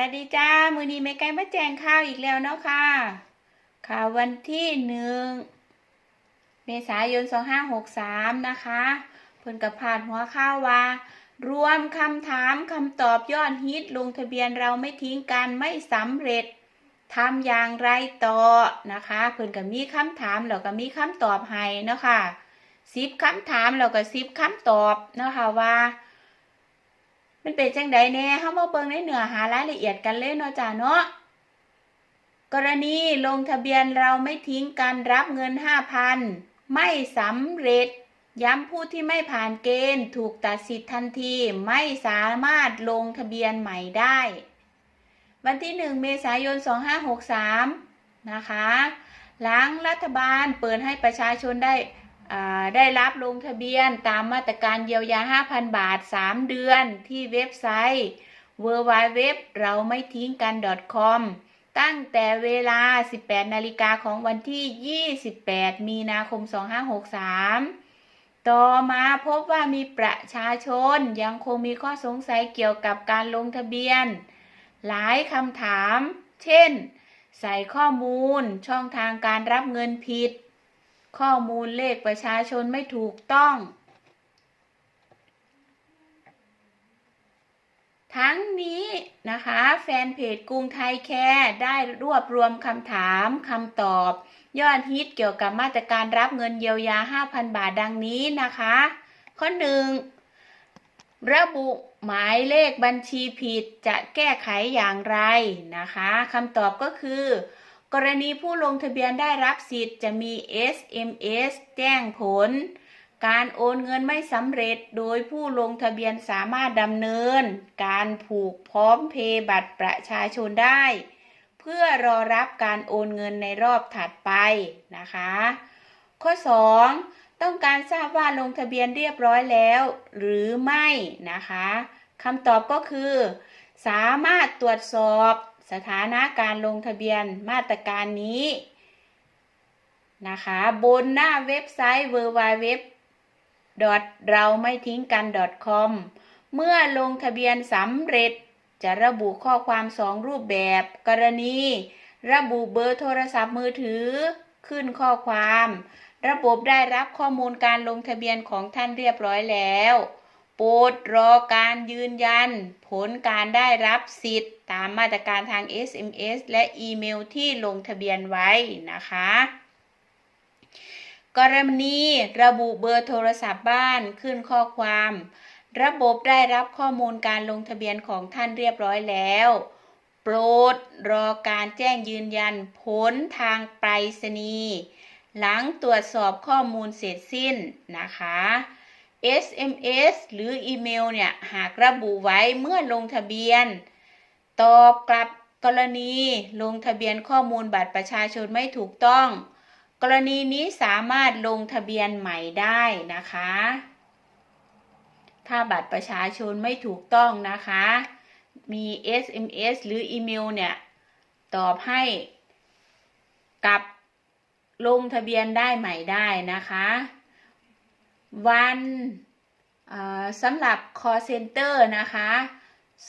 วัสดีจ้า มือนี้ไม่ไกลมาแจงข้าวอีกแล้วเนาะค่ะข่าววันที่หนึ่งเมษายน 2563 นะคะเพิ่นกับผ่านหัวข้าวว่า รวมคำถามคำตอบยอดฮิตลงทะเบียนเราไม่ทิ้งกันไม่สำเร็จทำอย่างไรต่อนะคะเพิ่นก็มีคำถามแล้วก็มีคำตอบให้เนาะค่ะสิบคำถามแล้วก็สิบคำตอบเนาะค่ะว่า มันเป็นจังใดแน่เฮามาเบิ่งในเนื้อหารายละเอียดกันเลยเนาะจ้าเนาะกรณีลงทะเบียนเราไม่ทิ้งกันรับเงิน 5,000 ไม่สำเร็จ ย้ำผู้ที่ไม่ผ่านเกณฑ์ ถูกตัดสิทธิ์ทันทีไม่สามารถลงทะเบียนใหม่ได้ วันที่ 1 เมษายน 2563 นะคะ หลังรัฐบาลเปิดให้ประชาชนได้ ได้รับลงทะเบียนตามมาตรการเยียวยา 5,000 บาท 3 เดือนที่เว็บไซต์ w w w เราไม่ทิ้งกัน .com ตั้งแต่เวลา 18 นาฬิกาของวันที่ 28 มีนาคม 2563 ต่อมาพบว่ามีประชาชนยังคงมีข้อสงสัยเกี่ยวกับการลงทะเบียน หลายคำถาม เช่น ใส่ข้อมูลช่องทางการรับเงินผิด ข้อมูลเลขประชาชนไม่ถูกต้อง ทั้งนี้นะคะ แฟนเพจกรุงไทยแคร์ได้รวบรวมคำถามคำตอบ ยอดฮิตเกี่ยวกับมาตรการรับเงินเยียวยา 5,000 บาทดังนี้นะคะ ข้อ 1 ระบุหมายเลขบัญชีผิดจะแก้ไขอย่างไรนะคะคำตอบก็คือ กรณีผู้ลงทะเบียนได้รับสิทธิ์จะมี SMS แจ้งผล การโอนเงินไม่สำเร็จโดยผู้ลงทะเบียนสามารถดำเนิน การผูกพร้อมเพย์บัตรประชาชนได้ เพื่อรอรับการโอนเงินในรอบถัดไปนะคะ ข้อ 2 ต้องการทราบว่าลงทะเบียนเรียบร้อยแล้ว หรือไม่นะคะคำตอบก็คือ สามารถตรวจสอบ สถานะการลงทะเบียนมาตรการนี้นะคะ บนหน้าเว็บไซต์ www เราไม่ทิ้งกัน .com เมื่อลงทะเบียนสำเร็จจะระบุข้อความสองรูปแบบ กรณี ระบุเบอร์โทรศัพท์มือถือ ขึ้นข้อความ ระบบได้รับข้อมูลการลงทะเบียนของท่านเรียบร้อยแล้ว ปรดรอการยืนยัน ผลการได้รับสิทธิ์ ตามมาตรการทาง SMS และอีเมลที่ลงทะเบียนไว้นะคะ กรณีระบุเบอร์โทรศัพท์บ้านขึ้นข้อความ ระบบได้รับข้อมูลการลงทะเบียนของท่านเรียบร้อยแล้ว โปรดรอการแจ้งยืนยันผลทางไปรษณีย์หลังตรวจสอบข้อมูลเสร็จสิ้นนะคะ SMS หรืออีเมลเนี่ย หากระบุไว้เมื่อลงทะเบียน ตอบกลับกรณีลงทะเบียนข้อมูลบัตรประชาชนไม่ถูกต้อง กรณีนี้สามารถลงทะเบียนใหม่ได้นะคะ ถ้าบัตรประชาชนไม่ถูกต้องนะคะ มี SMS หรืออีเมลเนี่ย ตอบให้กับลงทะเบียนได้ใหม่ได้นะคะ วันสำหรับ call center นะคะ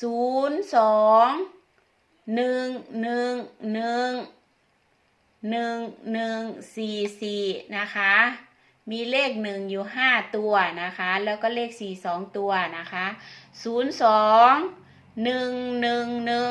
0 2 1 1 1หนึ่งหนึ่งสี่สี่นะคะ มีเลขหนึ่งอยู่ห้าตัวนะคะ แล้วก็เลขสี่สองตัวนะคะศูนย์สองหนึ่งหนึ่งหนึ่ง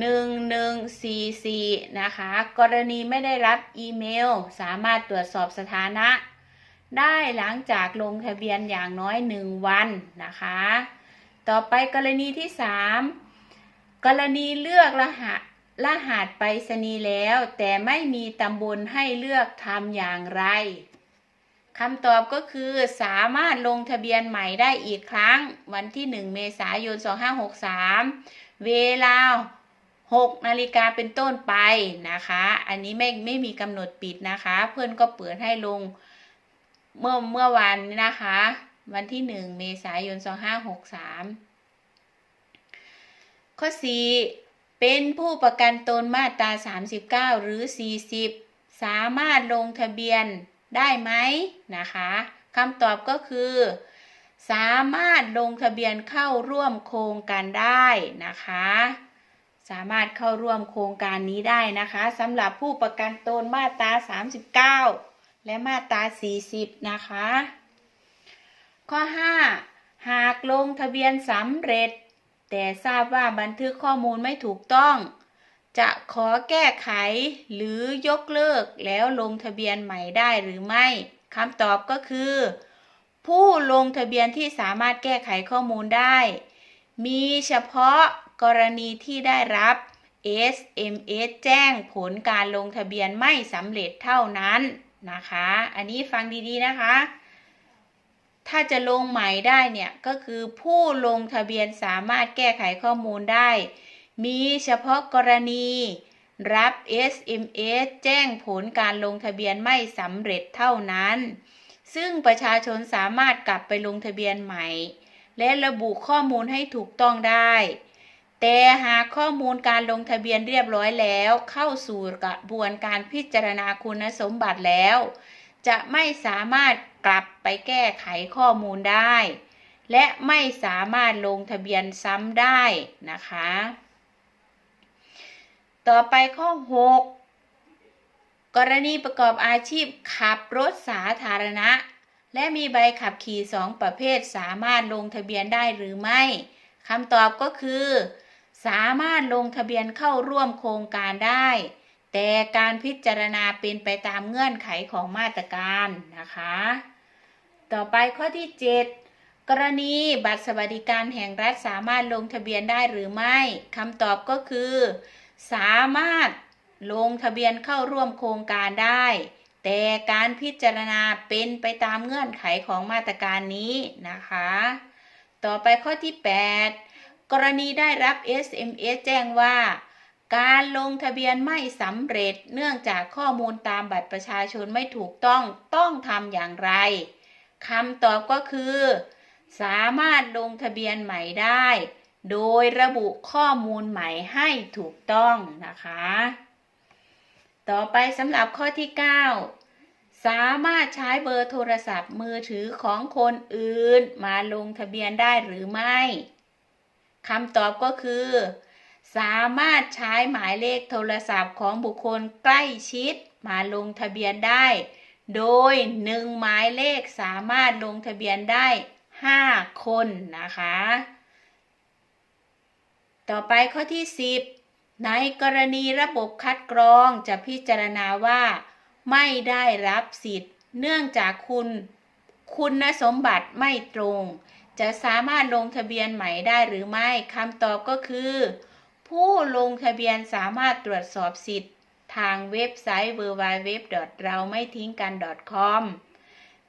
หนึ่งหนึ่งสี่สี่นะคะ กรณีไม่ได้รับอีเมล สามารถตรวจสอบสถานะ ได้หลังจากลงทะเบียนอย่างน้อยหนึ่งวันนะคะ ต่อไปกรณีที่สามกรณีเลือกรหัสรหัสไปรษณีย์แล้ว แต่ไม่มีตำบลให้เลือกทำอย่างไรคำตอบก็คือสามารถลงทะเบียนใหม่ได้อีกครั้ง วันที่ 1 เมษายน 2563 เวลา 6 นาฬิกาเป็นต้นไปนะคะ อันนี้ไม่ไม่มีกำหนดปิดนะคะ เพื่อนก็เปิดให้ลง เมื่อเมื่อวันนะคะ วันที่1เมษายน2563ข้อ4เป็นผู้ประกันตนมาตรา39หรือ40สามารถลงทะเบียนได้ไหมนะคะคำตอบก็คือ สามารถลงทะเบียนเข้าร่วมโครงการได้นะคะ สามารถเข้าร่วมโครงการนี้ได้นะคะสำหรับผู้ประกันตนมาตรา39 และมาตรา 40 นะคะ ข้อ 5 หากลงทะเบียนสำเร็จ แต่ทราบว่าบันทึกข้อมูลไม่ถูกต้อง จะขอแก้ไขหรือยกเลิกแล้วลงทะเบียนใหม่ได้หรือไม่คำตอบก็คือ ผู้ลงทะเบียนที่สามารถแก้ไขข้อมูลได้ มีเฉพาะกรณีที่ได้รับ SMS แจ้งผลการลงทะเบียนไม่สำเร็จเท่านั้น นะคะ อันนี้ฟังดีๆนะคะ ถ้าจะลงใหม่ได้เนี่ย ก็คือผู้ลงทะเบียนสามารถแก้ไขข้อมูลได้ มีเฉพาะกรณีรับ SMS แจ้งผลการลงทะเบียนไม่สำเร็จเท่านั้น ซึ่งประชาชนสามารถกลับไปลงทะเบียนใหม่ และระบุข้อมูลให้ถูกต้องได้ แต่หากข้อมูลการลงทะเบียนเรียบร้อยแล้ว เข้าสู่กระบวนการพิจารณาคุณสมบัติแล้ว จะไม่สามารถกลับไปแก้ไขข้อมูลได้ และไม่สามารถลงทะเบียนซ้ำได้นะคะ ต่อไปข้อ 6 กรณีประกอบอาชีพขับรถสาธารณะ และมีใบขับขี่สองประเภทสามารถลงทะเบียนได้หรือไม่คำตอบก็คือ สามารถลงทะเบียนเข้าร่วมโครงการได้ แต่การพิจารณาเป็นไปตามเงื่อนไขของมาตรการนะคะ ต่อไปข้อที่ 7 กรณีบัตรสวัสดิการแห่งรัฐสามารถลงทะเบียนได้หรือไม่คำตอบก็คือ สามารถลงทะเบียนเข้าร่วมโครงการได้ แต่การพิจารณาเป็นไปตามเงื่อนไขของมาตรการนี้นะคะ ต่อไปข้อที่ 8 กรณีได้รับ SMS แจ้งว่า การลงทะเบียนไม่สำเร็จเนื่องจากข้อมูลตามบัตรประชาชนไม่ถูกต้องต้องทำอย่างไรคำตอบก็คือ สามารถลงทะเบียนใหม่ได้ โดยระบุข้อมูลใหม่ให้ถูกต้องนะคะ ต่อไปสำหรับข้อที่ 9 สามารถใช้เบอร์โทรศัพท์มือถือของคนอื่น มาลงทะเบียนได้หรือไม่ คำตอบก็คือ สามารถใช้หมายเลขโทรศัพท์ของบุคคลใกล้ชิดมาลงทะเบียนได้ โดยหนึ่งหมายเลขสามารถลงทะเบียนได้ 5 คนนะคะ ต่อไปข้อที่ 10 ในกรณีระบบคัดกรองจะพิจารณาว่า ไม่ได้รับสิทธิ์ เนื่องจากคุณ คุณสมบัติไม่ตรง จะสามารถลงทะเบียนใหม่ได้หรือไม่คำตอบก็คือ ผู้ลงทะเบียนสามารถตรวจสอบสิทธิ์ ทางเว็บไซต์ www. เราไม่ทิ้งกัน .com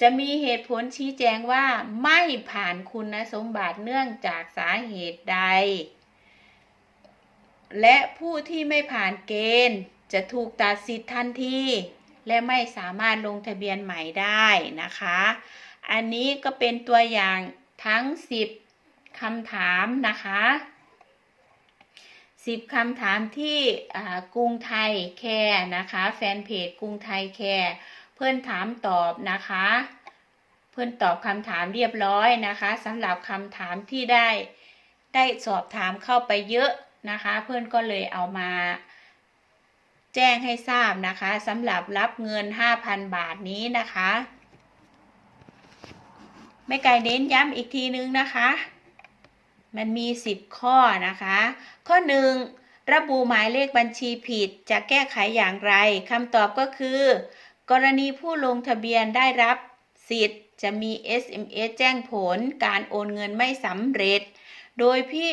จะมีเหตุผลชี้แจงว่าไม่ผ่านคุณสมบัติเนื่องจากสาเหตุใด และผู้ที่ไม่ผ่านเกณฑ์จะถูกตัดสิทธิ์ทันที และไม่สามารถลงทะเบียนใหม่ได้นะคะ อันนี้ก็เป็นตัวอย่าง ทั้ง 10คำถามนะคะ 10คำถามที่กรุงไทยแคร์นะคะ แฟนเพจกรุงไทยแคร์เพื่อนถามตอบนะคะ เพื่อนตอบคำถามเรียบร้อยนะคะสำหรับคำถามที่ได้ได้สอบถามเข้าไปเยอะนะคะ เพื่อนก็เลยเอามาแจ้งให้ทราบนะคะสำหรับรับเงิน 5,000 บาทนี้นะคะ ไม่ไกลเน้นย้ำอีกทีนึงนะคะ มันมี 10 ข้อนะคะ ข้อ 1 ระบุหมายเลขบัญชีผิดจะแก้ไขอย่างไรคำตอบก็คือ กรณีผู้ลงทะเบียนได้รับสิทธิ์ จะมี SMS แจ้งผลการโอนเงินไม่สำเร็จ โดยพี่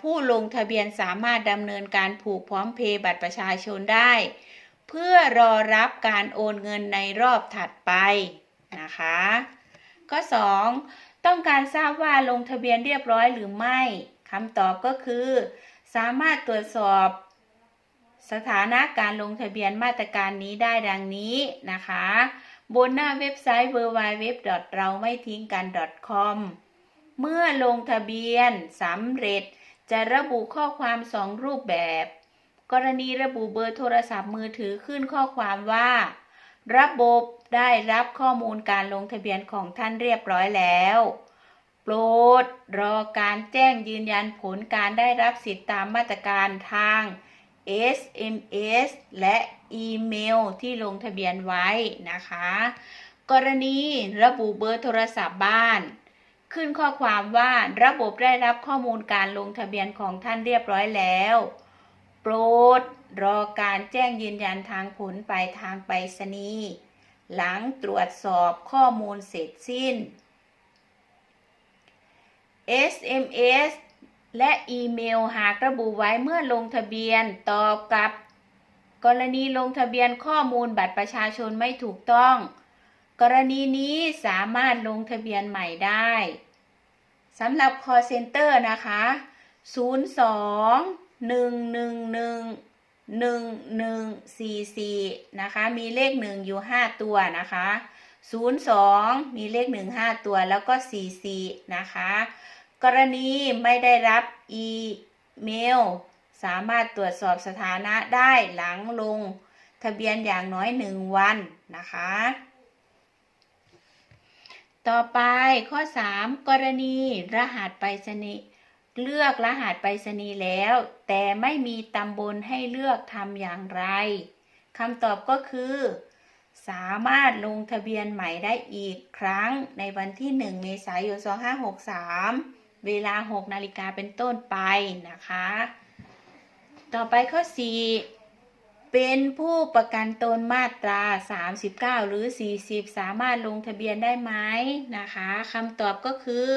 ผู้ลงทะเบียนสามารถดำเนินการผูกพร้อมเพย์บัตรประชาชนได้ เพื่อรอรับการโอนเงินในรอบถัดไปนะคะ ข้อ 2 ต้องการทราบว่าลงทะเบียนเรียบร้อยหรือไม่คำตอบก็คือ สามารถตรวจสอบสถานะการลงทะเบียนมาตรการนี้ได้ดังนี้นะคะ บนหน้าเว็บไซต์ www. เราไม่ทิ้งกัน .com เมื่อลงทะเบียนสำเร็จจะระบุข้อความสองรูปแบบ กรณีระบุเบอร์โทรศัพท์มือถือขึ้นข้อความว่า ระบบได้รับข้อมูลการลงทะเบียนของท่านเรียบร้อยแล้ว โปรดรอการแจ้งยืนยันผลการได้รับสิทธิตามมาตรการทาง SMS และอีเมลที่ลงทะเบียนไว้นะคะ กรณีระบุเบอร์โทรศัพท์บ้าน ขึ้นข้อความว่าระบบได้รับข้อมูลการลงทะเบียนของท่านเรียบร้อยแล้ว โปรด รอการแจ้งยืนยันทางผลปลายทางไปรษณีย์หลังตรวจสอบข้อมูลเสร็จสิ้น SMS และอีเมลหากระบุไว้เมื่อลงทะเบียนตอบกับ กรณีลงทะเบียนข้อมูลบัตรประชาชนไม่ถูกต้อง กรณีนี้สามารถลงทะเบียนใหม่ได้สำหรับ call center นะคะ 02 111 1144นะคะ มีเลข1อยู่5ตัวนะคะ02มีเลข1 5ตัวแล้วก็44นะคะ กรณีไม่ได้รับอีเมล สามารถตรวจสอบสถานะได้หลังลง ทะเบียนอย่างน้อย1วันนะคะ ต่อไปข้อ 3 กรณีรหัสไปรษณีย์ เลือกรหัสไปรษณีย์แล้ว แต่ไม่มีตำบลให้เลือกทำอย่างไรคำตอบก็คือ สามารถลงทะเบียนใหม่ได้อีกครั้งในวันที่ 1 เมษายน 2563 เวลา 6 นาฬิกาเป็นต้นไปนะคะ ต่อไปข้อ 4 เป็นผู้ประกันตนมาตรา 39 หรือ 40 สามารถลงทะเบียนได้ไหมนะคะคำตอบก็คือ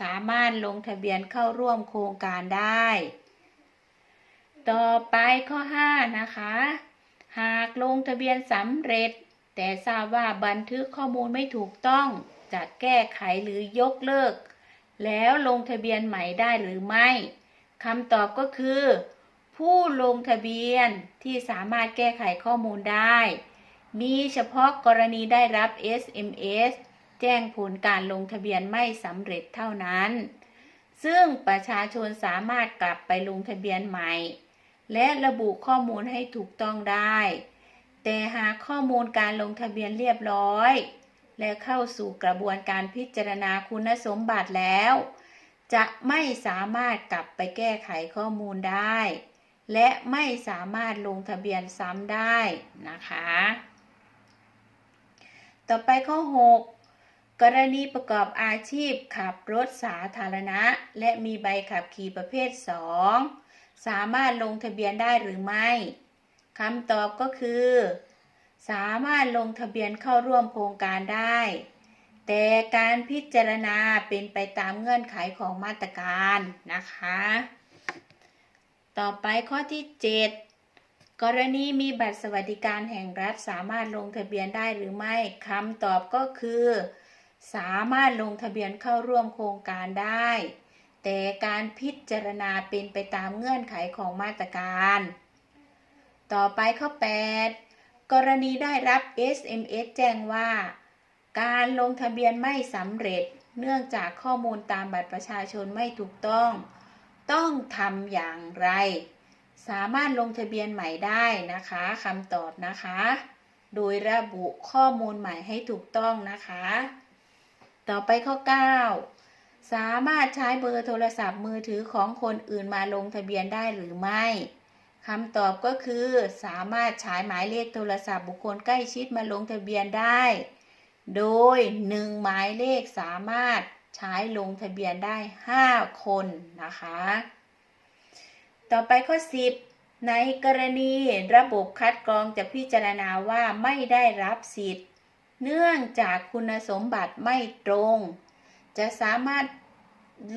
สามารถลงทะเบียนเข้าร่วมโครงการได้ ต่อไปข้อ 5 นะคะ หากลงทะเบียนสำเร็จ แต่ทราบว่าบันทึกข้อมูลไม่ถูกต้องจะแก้ไขหรือยกเลิก แล้วลงทะเบียนใหม่ได้หรือไม่คำตอบก็คือ ผู้ลงทะเบียนที่สามารถแก้ไขข้อมูลได้ มีเฉพาะกรณีได้รับ SMS แจ้งผลการลงทะเบียนไม่สำเร็จเท่านั้น ซึ่งประชาชนสามารถกลับไปลงทะเบียนใหม่ และระบุข้อมูลให้ถูกต้องได้ แต่หากข้อมูลการลงทะเบียนเรียบร้อย และเข้าสู่กระบวนการพิจารณาคุณสมบัติแล้ว จะไม่สามารถกลับไปแก้ไขข้อมูลได้ และไม่สามารถลงทะเบียนซ้ำได้นะคะ ต่อไปข้อ 6 กรณีประกอบอาชีพขับรถสาธารณะ และมีใบขับขี่ประเภท 2 สามารถลงทะเบียนได้หรือไม่คำตอบก็คือ สามารถลงทะเบียนเข้าร่วมโครงการได้ แต่การพิจารณาเป็นไปตามเงื่อนไขของมาตรการนะคะ ต่อไปข้อที่ 7 กรณีมีบัตรสวัสดิการแห่งรัฐสามารถลงทะเบียนได้หรือไม่คำตอบก็คือ สามารถลงทะเบียนเข้าร่วมโครงการได้ แต่การพิจารณาเป็นไปตามเงื่อนไขของมาตรการ ต่อไปข้อ 8 กรณีได้รับ SMS แจ้งว่า การลงทะเบียนไม่สำเร็จ เนื่องจากข้อมูลตามบัตรประชาชนไม่ถูกต้อง ต้องทำอย่างไร สามารถลงทะเบียนใหม่ได้นะคะคำตอบนะคะ โดยระบุข้อมูลใหม่ให้ถูกต้องนะคะ ต่อไปข้อ 9 สามารถใช้เบอร์โทรศัพท์มือถือของคนอื่นมาลงทะเบียนได้หรือไม่คำตอบก็คือ สามารถใช้หมายเลขโทรศัพท์บุคคลใกล้ชิดมาลงทะเบียนได้ โดย 1 หมายเลขสามารถใช้ลงทะเบียนได้ 5 คนนะคะ ต่อไปข้อ 10 ในกรณีระบบคัดกรองจะพิจารณาว่าไม่ได้รับสิทธิ์ เนื่องจากคุณสมบัติไม่ตรง จะสามารถ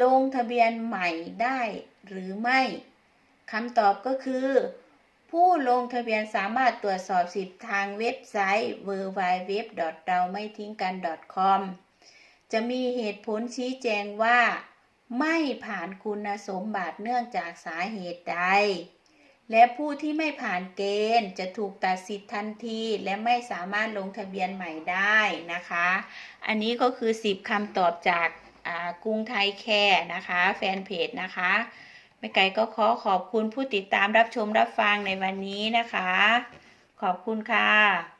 ลงทะเบียนใหม่ได้หรือไม่คำตอบก็คือ ผู้ลงทะเบียนสามารถตรวจสอบสิทธิ์ทางเว็บไซต์ w w w เราไม่ทิ้งกัน .com จะมีเหตุผลชี้แจงว่า ไม่ผ่านคุณสมบัติเนื่องจากสาเหตุใด และผู้ที่ไม่ผ่านเกณฑ์จะถูกตัดสิทธิ์ทันทีและไม่สามารถลงทะเบียนใหม่ได้นะคะ อันนี้ก็คือ 10คำตอบจากกรุงไทยแคร์นะคะแฟนเพจนะคะแม่ไก่ก็ขอขอบคุณผู้ติดตามรับชมรับฟังในวันนี้นะคะ ขอบคุณค่ะ